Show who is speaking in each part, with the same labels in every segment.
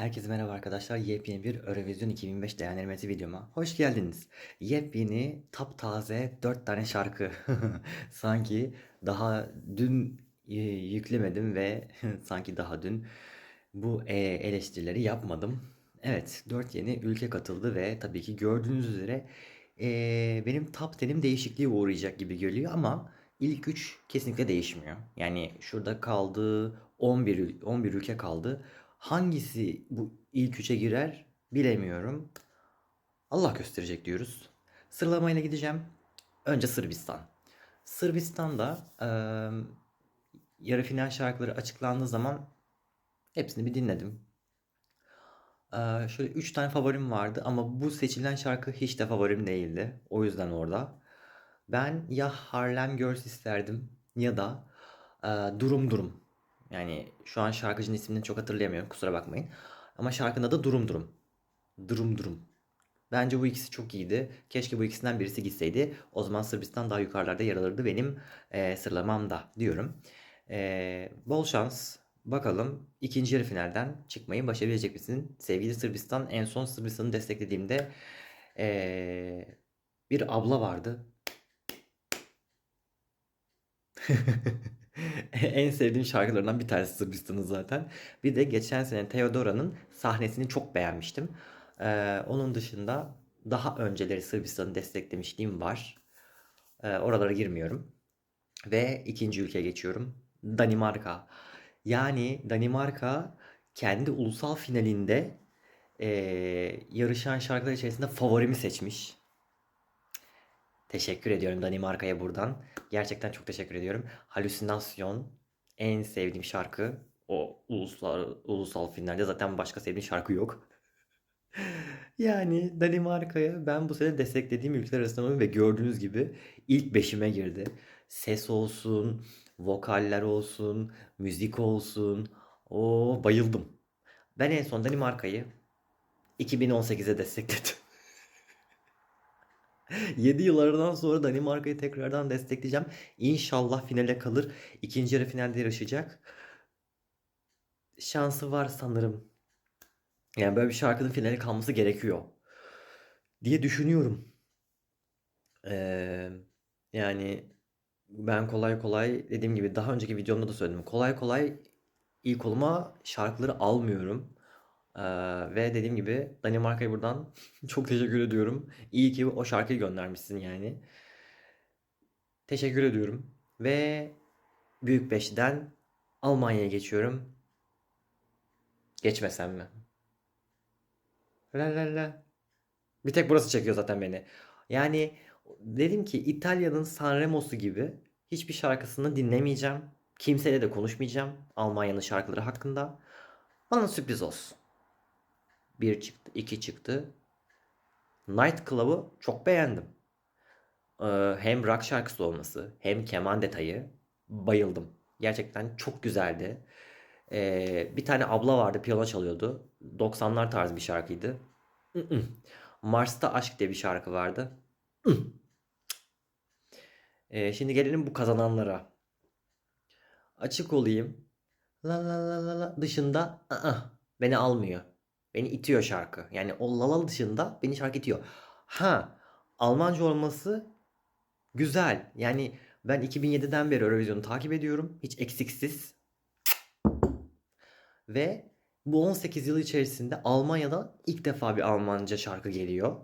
Speaker 1: Herkese merhaba arkadaşlar. Yepyeni bir Eurovision 2005 değerlendirmesi videoma hoş geldiniz. Yepyeni taptaze 4 tane şarkı. Sanki daha dün e, yüklemedim ve sanki daha dün bu e, eleştirileri yapmadım. Evet 4 yeni ülke katıldı ve tabii ki gördüğünüz üzere e, benim top 10'im değişikliğe uğrayacak gibi geliyor ama ilk 3 kesinlikle değişmiyor. Yani şurada kaldı 11, ül- 11 ülke kaldı. Hangisi bu ilk üçe girer bilemiyorum. Allah gösterecek diyoruz. Sıralamayla gideceğim. Önce Sırbistan. Sırbistan'da eee yarı final şarkıları açıklandığı zaman hepsini bir dinledim. Eee, şöyle 3 tane favorim vardı ama bu seçilen şarkı hiç de favorim değildi. O yüzden orada. Ben ya Harlem Girls isterdim ya da eee, Durum Durum. Yani şu an şarkıcının ismini çok hatırlayamıyorum kusura bakmayın. Ama şarkının adı Durum Durum. Durum Durum. Bence bu ikisi çok iyiydi. Keşke bu ikisinden birisi gitseydi. O zaman Sırbistan daha yukarılarda yer alırdı benim eee sıralamamda diyorum. Eee, bol şans. Bakalım ikinci yarı finalden çıkmayı başarabilecek misin? Sevgili Sırbistan en son Sırbistan'ı desteklediğimde eee, bir abla vardı. En sevdiğim şarkılarından bir tanesi Sırbistan'ın zaten. Bir de geçen sene Theodora'nın sahnesini çok beğenmiştim. Ee, onun dışında daha önceleri Sırbistan'ı desteklemişliğim var. Ee, oralara girmiyorum. Ve ikinci ülkeye geçiyorum. Danimarka. Yani Danimarka kendi ulusal finalinde eee, yarışan şarkılar içerisinde favorimi seçmiş. Teşekkür ediyorum Danimarka'ya buradan. Gerçekten çok teşekkür ediyorum. Halüsinasyon en sevdiğim şarkı. O ulusal, ulusal finalde zaten başka sevdiğim şarkı yok. Yani Danimarka'ya ben bu sene desteklediğim ülkeler arasında ve gördüğünüz gibi ilk beşime girdi. Ses olsun, vokaller olsun, müzik olsun. O bayıldım. Ben en son Danimarka'yı 2018'e destekledim. 7 yıllardan sonra Danimarka'yı tekrardan destekleyeceğim. İnşallah finale kalır. İkinci yarı finalde yarışacak. Şansı var sanırım. Yani böyle bir şarkının finale kalması gerekiyor diye düşünüyorum. Ee, yani ben kolay kolay dediğim gibi daha önceki videomda da söyledim. Kolay kolay ilk oluma şarkıları almıyorum. Ve dediğim gibi Danimarka'ya buradan çok teşekkür ediyorum. İyi ki o şarkıyı göndermişsin yani. Teşekkür ediyorum. Ve Büyük Beş'ten Almanya'ya geçiyorum. Geçmesem mi? La la la. Bir tek burası çekiyor zaten beni. Yani dedim ki İtalya'nın Sanremo'su gibi hiçbir şarkısını dinlemeyeceğim. Kimseyle de konuşmayacağım Almanya'nın şarkıları hakkında. Bana sürpriz olsun. Bir çıktı, iki çıktı. Night Club'ı çok beğendim. Ee, hem rock şarkısı olması hem keman detayı bayıldım. Gerçekten çok güzeldi. Ee, bir tane abla vardı piyano çalıyordu. 90'lar tarzı bir şarkıydı. Mars'ta Aşk diye bir şarkı vardı. Mm. Ee, şimdi gelelim bu kazananlara. Açık olayım. La la la la la dışında ı-ı, beni almıyor. Beni itiyor şarkı. Yani o la la dışında beni şarkı itiyor. Ha, Almanca olması güzel. Yani ben 2007'den beri Eurovision'u takip ediyorum. Hiç eksiksiz. Ve bu 18 yıl içerisinde Almanya'da ilk defa bir Almanca şarkı geliyor.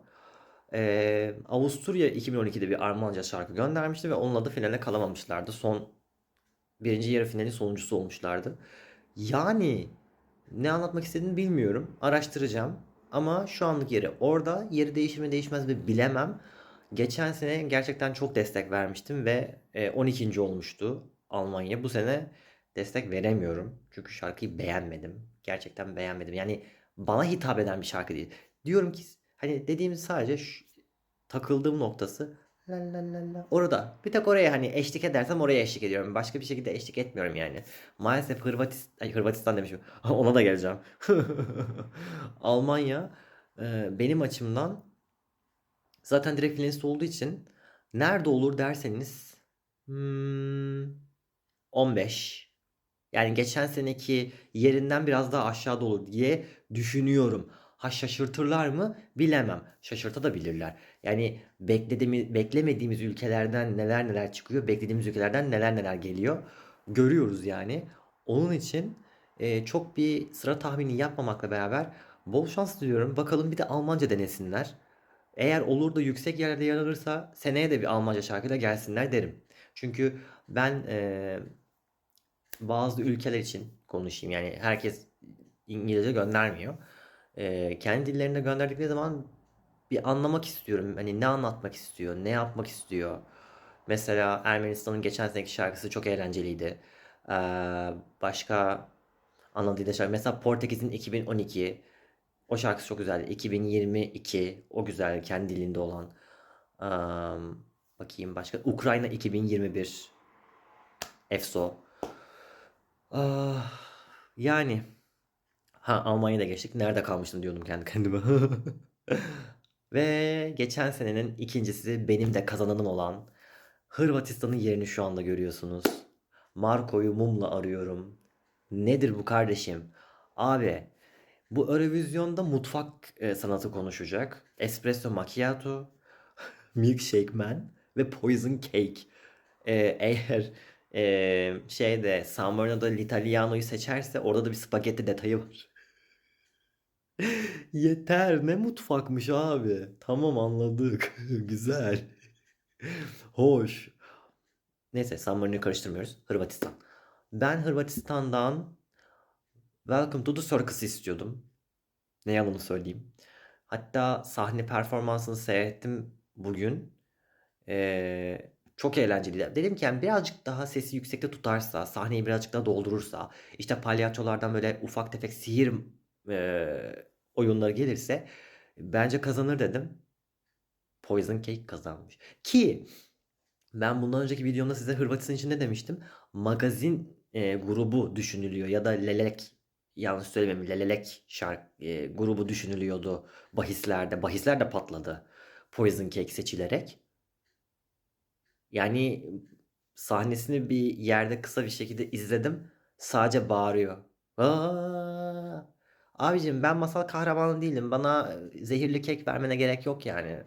Speaker 1: Ee, Avusturya 2012'de bir Almanca şarkı göndermişti ve onunla da finale kalamamışlardı. Son birinci yarı finalin sonuncusu olmuşlardı. Yani ne anlatmak istediğini bilmiyorum. Araştıracağım. Ama şu anlık yeri orada. Yeri değişir mi değişmez mi bilemem. Geçen sene gerçekten çok destek vermiştim ve e, 12. olmuştu Almanya. Bu sene destek veremiyorum. Çünkü şarkıyı beğenmedim. Gerçekten beğenmedim. Yani bana hitap eden bir şarkı değil. Diyorum ki hani dediğimiz sadece şu, takıldığım noktası orada. Bir tek oraya hani eşlik edersem oraya eşlik ediyorum. Başka bir şekilde eşlik etmiyorum yani. Maalesef Hırvatistan, ay Hırvatistan demişim. Ona da geleceğim. Almanya e, benim açımdan zaten direkt finalist olduğu için nerede olur derseniz hmm, 15 Yani geçen seneki yerinden biraz daha aşağıda olur diye düşünüyorum. Ha şaşırtırlar mı? Bilemem. Şaşırtabilirler. Yani beklediğimiz, beklemediğimiz ülkelerden neler neler çıkıyor, beklediğimiz ülkelerden neler neler geliyor. Görüyoruz yani. Onun için e, çok bir sıra tahmini yapmamakla beraber bol şans diliyorum. Bakalım bir de Almanca denesinler. Eğer olur da yüksek yerlerde yer alırsa seneye de bir Almanca şarkıyla gelsinler derim. Çünkü ben e, bazı ülkeler için konuşayım. Yani herkes İngilizce göndermiyor. E, kendi dillerinde gönderdikleri zaman bir anlamak istiyorum. Hani ne anlatmak istiyor, ne yapmak istiyor. Mesela Ermenistan'ın geçen seneki şarkısı çok eğlenceliydi. Ee, başka anladığı şarkı. Mesela Portekiz'in 2012 o şarkısı çok güzeldi. 2022 o güzel kendi dilinde olan. Am, bakayım başka. Ukrayna 2021 EFSO. Ah, yani ha Almanya'da geçtik. Nerede kalmıştım diyordum kendi kendime. Ve geçen senenin ikincisi benim de kazananım olan Hırvatistan'ın yerini şu anda görüyorsunuz. Marco'yu mumla arıyorum. Nedir bu kardeşim? Abi bu Eurovision'da mutfak e, sanatı konuşacak. Espresso Macchiato, Milkshake Man ve Poison Cake. E, eğer e, şeyde San Marino'da l'Italiano'yu seçerse orada da bir spagetti detayı var. Yeter ne mutfakmış abi. Tamam anladık. Güzel. Hoş. Neyse San Marino'yu karıştırmıyoruz. Hırvatistan. Ben Hırvatistan'dan Welcome to the Circus istiyordum. Ne yalanı söyleyeyim. Hatta sahne performansını seyrettim bugün. Ee, çok eğlenceliydi. Dedim ki yani birazcık daha sesi yüksekte tutarsa, sahneyi birazcık daha doldurursa, işte palyaçolardan böyle ufak tefek sihir e, oyunları gelirse bence kazanır dedim. Poison Cake kazanmış. Ki ben bundan önceki videomda size Hırvatistan için ne demiştim? Magazin e, grubu düşünülüyor ya da Lelek yanlış söylemeyeyim Lelelek şark e, grubu düşünülüyordu bahislerde. Bahisler de patladı. Poison Cake seçilerek. Yani sahnesini bir yerde kısa bir şekilde izledim. Sadece bağırıyor. Aa! Abicim ben masal kahramanı değilim. Bana zehirli kek vermene gerek yok yani.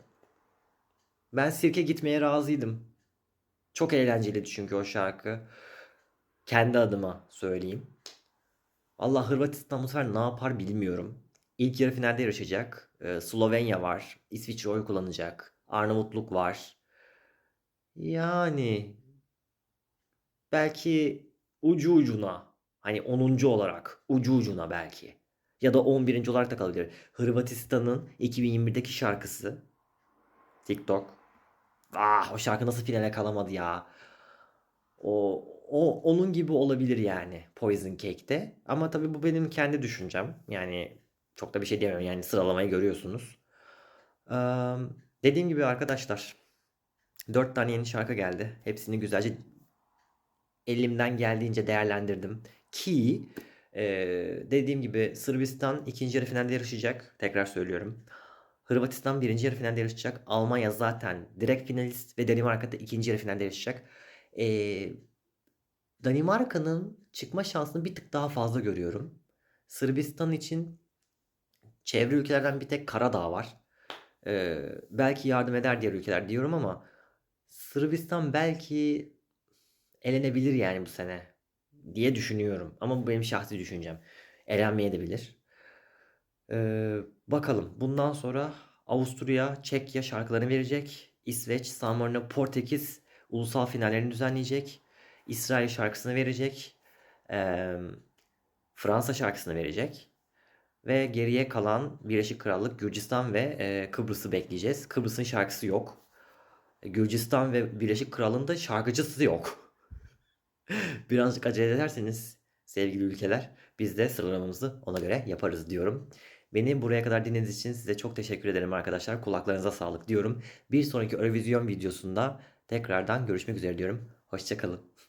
Speaker 1: Ben sirke gitmeye razıydım. Çok eğlenceliydi çünkü o şarkı. Kendi adıma söyleyeyim. Allah Hırvatistan bu sefer ne yapar bilmiyorum. İlk yarı finalde yarışacak. Ee, Slovenya var. İsviçre oy kullanacak. Arnavutluk var. Yani belki ucu ucuna hani 10. olarak ucu ucuna belki ya da 11. olarak da kalabilir. Hırvatistan'ın 2021'deki şarkısı TikTok. Ah o şarkı nasıl finale kalamadı ya. O, o onun gibi olabilir yani Poison Cake'te. Ama tabii bu benim kendi düşüncem. Yani çok da bir şey diyemem. Yani sıralamayı görüyorsunuz. Ee, dediğim gibi arkadaşlar 4 tane yeni şarkı geldi. Hepsini güzelce elimden geldiğince değerlendirdim. Ki e, dediğim gibi Sırbistan ikinci yarı finalde yarışacak. Tekrar söylüyorum. Hırvatistan birinci yarı finalde yarışacak. Almanya zaten direkt finalist ve Danimarka da ikinci yarı finalde yarışacak. E, Danimarka'nın çıkma şansını bir tık daha fazla görüyorum. Sırbistan için çevre ülkelerden bir tek Karadağ var. Ee, belki yardım eder diğer ülkeler diyorum ama Sırbistan belki elenebilir yani bu sene diye düşünüyorum. Ama bu benim şahsi düşüncem. Elenmeyebilir. Ee, bakalım. Bundan sonra Avusturya, Çekya şarkılarını verecek. İsveç, San Marino, Portekiz ulusal finallerini düzenleyecek. İsrail şarkısını verecek. Ee, Fransa şarkısını verecek. Ve geriye kalan Birleşik Krallık, Gürcistan ve e, Kıbrıs'ı bekleyeceğiz. Kıbrıs'ın şarkısı yok. Gürcistan ve Birleşik Krallığın da şarkıcısı yok. Birazcık acele ederseniz sevgili ülkeler biz de sıralamamızı ona göre yaparız diyorum. Beni buraya kadar dinlediğiniz için size çok teşekkür ederim arkadaşlar. Kulaklarınıza sağlık diyorum. Bir sonraki Eurovision videosunda tekrardan görüşmek üzere diyorum. Hoşçakalın.